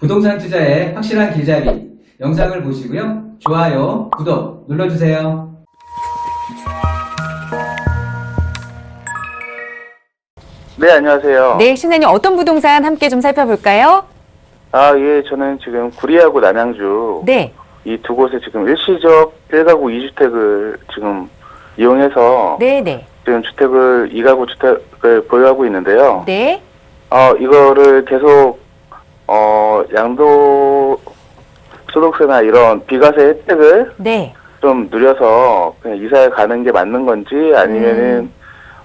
부동산 투자의 확실한 길잡이 영상을 보시고요. 좋아요, 구독 눌러주세요. 네, 안녕하세요. 네, 신사님 어떤 부동산 함께 좀 살펴볼까요? 아, 예, 저는 지금 구리하고 남양주 네, 이 두 곳에 지금 일시적 1가구 2주택을 지금 이용해서 네, 네, 지금 주택을 2가구 주택을 보유하고 있는데요. 네, 어, 이거를 계속 어, 양도 소득세나 이런 비과세 혜택을 네. 좀 누려서 그냥 이사를 가는 게 맞는 건지 아니면은 음.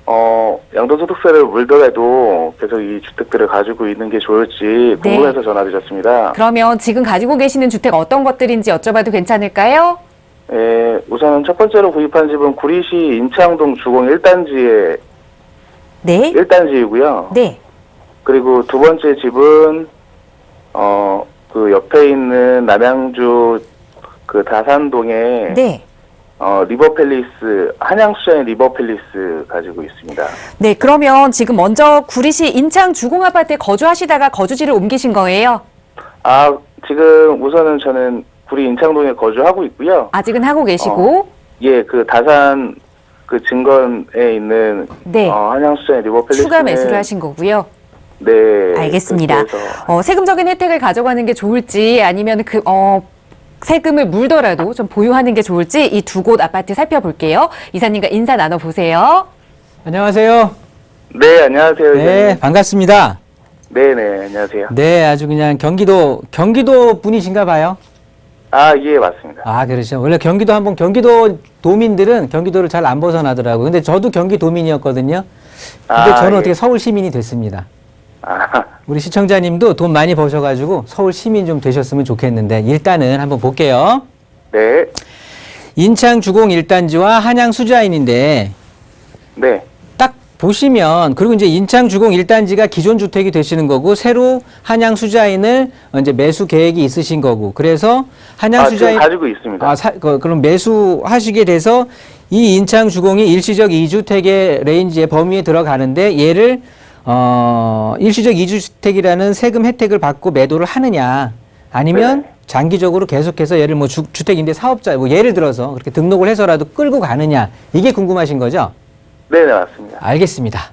어 양도소득세를 물더라도 계속 이 주택들을 가지고 있는 게 좋을지 네. 궁금해서 전화드렸습니다. 그러면 지금 가지고 계시는 주택 어떤 것들인지 여쭤봐도 괜찮을까요? 예, 우선은 첫 번째로 구입한 집은 구리시 인창동 주공 1단지의 네, 1단지이고요. 네, 그리고 두 번째 집은 어 그 옆에 있는 남양주 그 다산동에 네. 어 리버팰리스 한양수자인 리버팰리스 가지고 있습니다. 네, 그러면 지금 먼저 구리시 인창 주공 아파트에 거주하시다가 거주지를 옮기신 거예요? 아 지금 우선은 저는 구리 인창동에 거주하고 있고요. 아직은 하고 계시고, 예, 그 다산 그 증건에 있는 네. 어, 한양수자인 리버팰리스 추가 매수를 하신 거고요. 네. 알겠습니다. 어, 세금적인 혜택을 가져가는 게 좋을지 아니면 그, 어, 세금을 물더라도 좀 보유하는 게 좋을지 이 두 곳 아파트 살펴볼게요. 이사님과 인사 나눠보세요. 안녕하세요. 네, 안녕하세요. 네, 네, 반갑습니다. 네, 네, 안녕하세요. 네, 아주 그냥 경기도 경기도 분이신가 봐요. 아, 예, 맞습니다. 아, 그러죠. 원래 경기도 한번 경기도 도민들은 경기도를 잘 안 벗어나더라고요. 근데 저도 경기도민이었거든요. 근데 아, 저는 예. 어떻게 서울 시민이 됐습니다. 아, 우리 시청자님도 돈 많이 버셔가지고 서울 시민 좀 되셨으면 좋겠는데 일단은 한번 볼게요. 네, 인창 주공 1단지와 한양 수자인인데 네, 딱 보시면 그리고 이제 인창 주공 1단지가 기존 주택이 되시는 거고 새로 한양 수자인을 이제 매수 계획이 있으신 거고 그래서 한양 아, 지금 수자인 가지고 있습니다. 아, 사, 그, 그럼 매수하시게 돼서 이 인창 주공이 일시적 2주택의 레인지의 범위에 들어가는데 얘를 어, 일시적 2주택이라는 세금 혜택을 받고 매도를 하느냐 아니면 네. 장기적으로 계속해서 얘를 뭐 주, 주택인데 사업자 뭐 예를 들어서 그렇게 등록을 해서라도 끌고 가느냐 이게 궁금하신 거죠? 네, 네, 맞습니다. 알겠습니다.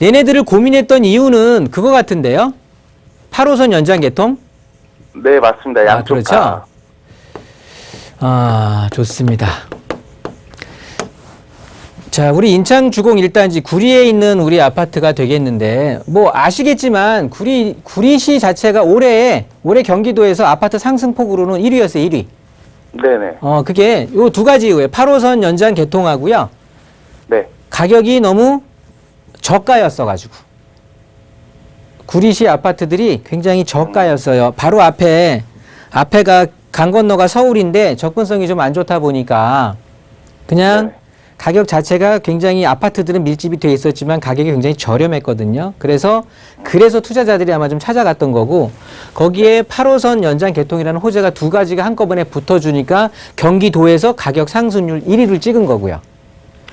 얘네들을 고민했던 이유는 그거 같은데요. 8호선 연장 개통? 네, 맞습니다. 아, 양쪽 그렇죠? 다. 아, 좋습니다. 자, 우리 인창 주공 1단지 구리에 있는 우리 아파트가 되겠는데, 뭐 아시겠지만 구리 구리시 자체가 올해 올해 경기도에서 아파트 상승폭으로는 1위였어요, 1위. 네, 네, 어, 그게 요 두 가지 이유에 8호선 연장 개통하고요. 네, 가격이 너무 저가였어 가지고. 구리시 아파트들이 굉장히 저가였어요. 바로 앞에 앞에가 강 건너가 서울인데 접근성이 좀 안 좋다 보니까 그냥 네. 가격 자체가 굉장히 아파트들은 밀집이 돼 있었지만 가격이 굉장히 저렴했거든요. 그래서 그래서 투자자들이 아마 좀 찾아갔던 거고 거기에 8호선 연장 개통이라는 호재가 두 가지가 한꺼번에 붙어주니까 경기도에서 가격 상승률 1위를 찍은 거고요.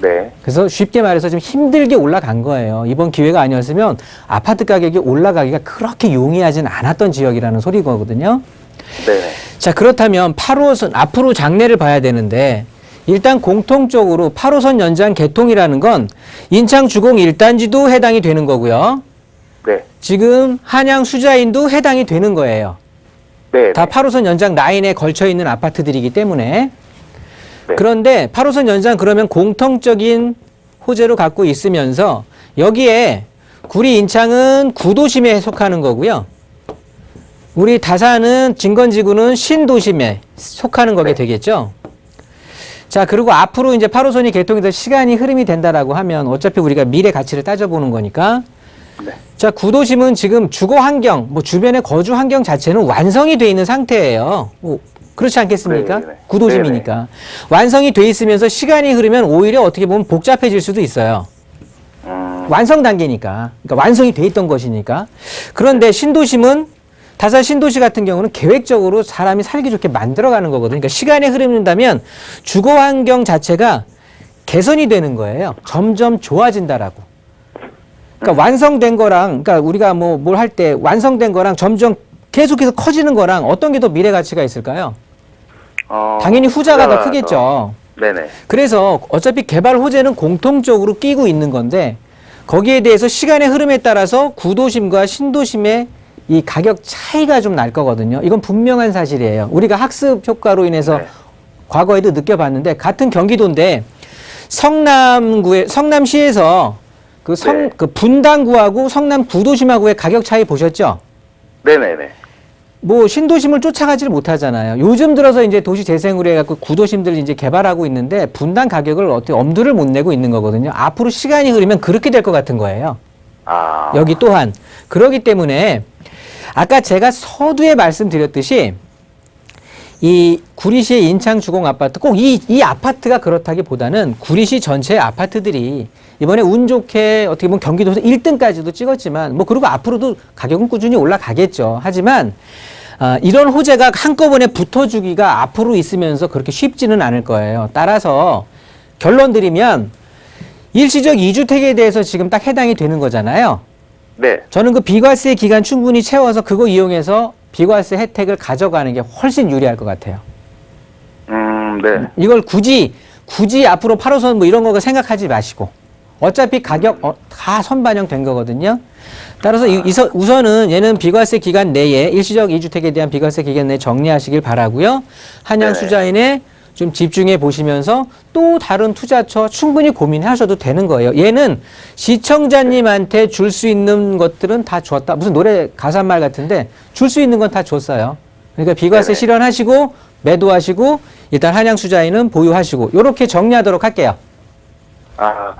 네, 그래서 쉽게 말해서 좀 힘들게 올라간 거예요. 이번 기회가 아니었으면 아파트 가격이 올라가기가 그렇게 용이하진 않았던 지역이라는 소리거든요. 네, 네. 자, 그렇다면 8호선, 앞으로 장래를 봐야 되는데, 일단 공통적으로 8호선 연장 개통이라는 건 인창 주공 1단지도 해당이 되는 거고요. 네, 지금 한양 수자인도 해당이 되는 거예요. 네, 다 네. 8호선 연장 라인에 걸쳐 있는 아파트들이기 때문에 네. 그런데 8호선 연장 그러면 공통적인 호재로 갖고 있으면서 여기에 구리 인창은 구도심에 속하는 거고요. 우리 다산은 진건지구는 신도심에 속하는 거게 네. 되겠죠. 자, 그리고 앞으로 이제 8호선이 개통이 돼 시간이 흐름이 된다라고 하면 어차피 우리가 미래 가치를 따져보는 거니까 네. 자, 구도심은 지금 주거 환경, 뭐 주변의 거주 환경 자체는 완성이 돼 있는 상태예요. 뭐 그렇지 않겠습니까? 네, 네. 구도심이니까. 완성이 돼 있으면서 시간이 흐르면 오히려 어떻게 보면 복잡해질 수도 있어요. 음, 완성 단계니까. 그러니까 완성이 돼 있던 것이니까. 그런데 신도심은 다산 신도시 같은 경우는 계획적으로 사람이 살기 좋게 만들어가는 거거든요. 그러니까 시간이 흐른다면 주거 환경 자체가 개선이 되는 거예요. 점점 좋아진다라고. 그러니까 완성된 거랑, 그러니까 우리가 뭐 뭘 할 때 완성된 거랑 점점 계속해서 커지는 거랑 어떤 게 더 미래 가치가 있을까요? 어, 당연히 후자가 더 크겠죠. 네네. 그래서 어차피 개발 호재는 공통적으로 끼고 있는 건데 거기에 대해서 시간의 흐름에 따라서 구도심과 신도심의 이 가격 차이가 좀 날 거거든요. 이건 분명한 사실이에요. 우리가 학습 효과로 인해서 네. 과거에도 느껴봤는데 같은 경기도인데 성남구에 성남시에서 그 성 네. 그 분당구하고 성남 구도심하고의 가격 차이 보셨죠? 네네네. 뭐 신도심을 쫓아가지를 못하잖아요. 요즘 들어서 이제 도시 재생으로 해갖고 구도심들을 이제 개발하고 있는데 분당 가격을 어떻게 엄두를 못 내고 있는 거거든요. 앞으로 시간이 흐르면 그렇게 될 것 같은 거예요. 아. 여기 또한 그러기 때문에 아까 제가 서두에 말씀드렸듯이 이 구리시의 인창 주공 아파트 꼭 이 이 아파트가 그렇다기보다는 구리시 전체 아파트들이 이번에 운 좋게 어떻게 보면 경기도에서 1등까지도 찍었지만 뭐 그리고 앞으로도 가격은 꾸준히 올라가겠죠. 하지만 아, 이런 호재가 한꺼번에 붙어주기가 앞으로 있으면서 그렇게 쉽지는 않을 거예요. 따라서 결론 드리면 일시적 이주택에 대해서 지금 딱 해당이 되는 거잖아요. 네. 저는 그 비과세 기간 충분히 채워서 그거 이용해서 비과세 혜택을 가져가는 게 훨씬 유리할 것 같아요. 음, 네. 이걸 굳이 굳이 앞으로 8호선 뭐 이런 거 생각하지 마시고 어차피 가격 어, 다 선반영된 거거든요. 따라서 이, 이서- 우선은 얘는 비과세 기간 내에 일시적 이주택에 대한 비과세 기간 내에 정리하시길 바라고요. 한양 네. 수자인에 좀 집중해 보시면서 또 다른 투자처 충분히 고민하셔도 되는 거예요. 얘는 시청자님한테 줄 수 있는 것들은 다 줬다. 무슨 노래 가사 말 같은데 줄 수 있는 건 다 줬어요. 그러니까 비과세 네네. 실현하시고 매도하시고 일단 한양 수자인은 보유하시고 이렇게 정리하도록 할게요. 아,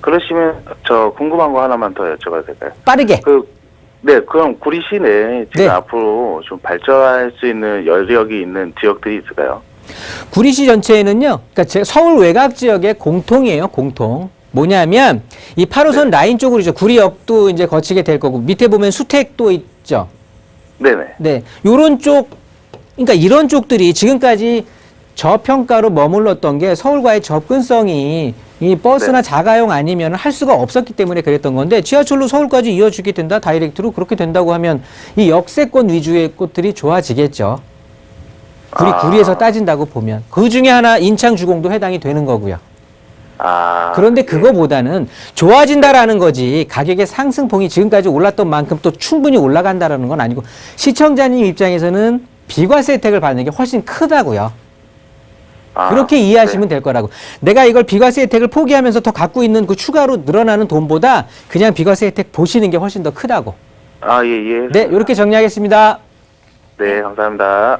그러시면 저 궁금한 거 하나만 더 여쭤봐도 될까요? 빠르게. 그, 네, 그럼 구리 시내 지금 네. 앞으로 좀 발전할 수 있는 여력이 있는 지역들이 있을까요? 구리시 전체에는요, 그러니까 제 서울 외곽 지역의 공통이에요, 공통. 뭐냐면, 이 8호선 라인 쪽으로 이제 구리역도 이제 거치게 될 거고, 밑에 보면 수택도 있죠. 네네. 네. 요런 쪽, 그러니까 이런 쪽들이 지금까지 저평가로 머물렀던 게 서울과의 접근성이 이 버스나 네. 자가용 아니면 할 수가 없었기 때문에 그랬던 건데 지하철로 서울까지 이어주게 된다 다이렉트로 그렇게 된다고 하면 이 역세권 위주의 곳들이 좋아지겠죠. 구리 아. 구리에서 따진다고 보면 그 중에 하나 인창 주공도 해당이 되는 거고요. 아. 그런데 그거보다는 좋아진다라는 거지 가격의 상승폭이 지금까지 올랐던 만큼 또 충분히 올라간다라는 건 아니고 시청자님 입장에서는 비과세 혜택을 받는 게 훨씬 크다고요. 아, 그렇게 이해하시면 네. 될 거라고. 내가 이걸 비과세 혜택을 포기하면서 더 갖고 있는 그 추가로 늘어나는 돈보다 그냥 비과세 혜택 보시는 게 훨씬 더 크다고. 아, 예, 예. 네, 이렇게 정리하겠습니다. 네, 감사합니다.